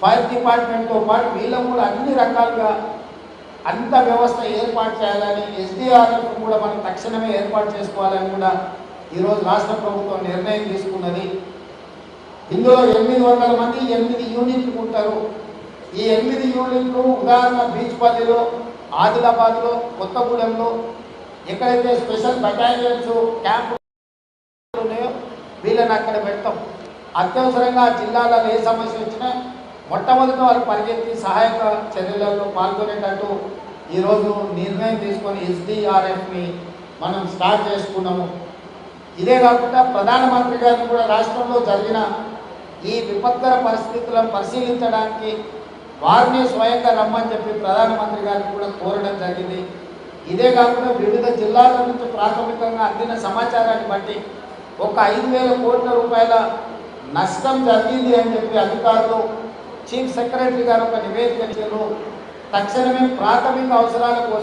Fire డిపార్ట్మెంట్తో పాటు వీళ్ళకు కూడా అన్ని రకాలుగా అంత వ్యవస్థ ఏర్పాటు చేయాలని ఎస్డిఆర్ఎఫ్ కూడా మనం తక్షణమే ఏర్పాటు చేసుకోవాలని కూడా ఈరోజు రాష్ట్ర ప్రభుత్వం నిర్ణయం తీసుకున్నది. ఇందులో ఎనిమిది వందల మంది ఎనిమిది యూనిట్లు ఉంటారు. ఈ ఎనిమిది యూనిట్లు ఉదాహరణ బీచ్పల్లిలో ఆదిలాబాద్లో కొత్తగూడెంలో ఎక్కడైతే స్పెషల్ బెటాలియన్స్ క్యాంపు ఉన్నాయో వీళ్ళని అక్కడ పెడతాం. అత్యవసరంగా జిల్లాలలో ఏ సమస్య వచ్చినా మొట్టమొదట వాళ్ళు పరిగెత్తి సహాయక చర్యలలో పాల్గొనేటట్టు ఈరోజు నిర్ణయం తీసుకొని ఎస్డిఆర్ఎఫ్ని మనం స్టార్ట్ చేసుకున్నాము. ఇదే కాకుండా ప్రధానమంత్రి గారిని కూడా రాష్ట్రంలో జరిగిన ఈ విపత్కర పరిస్థితులను పరిశీలించడానికి వారిని స్వయంగా రమ్మని చెప్పి ప్రధానమంత్రి గారిని కూడా కోరడం జరిగింది. ఇదే కాకుండా వివిధ జిల్లాల నుంచి ప్రాథమికంగా అందిన సమాచారాన్ని బట్టి ఒక ఐదు వేల కోట్ల రూపాయల నష్టం జరిగింది అని చెప్పి అధికారులు చీఫ్ సెక్రటరీ గారు ఒక నివేదిక ఇచ్చారు. తక్షణమే ప్రాథమిక అవసరాల కోసం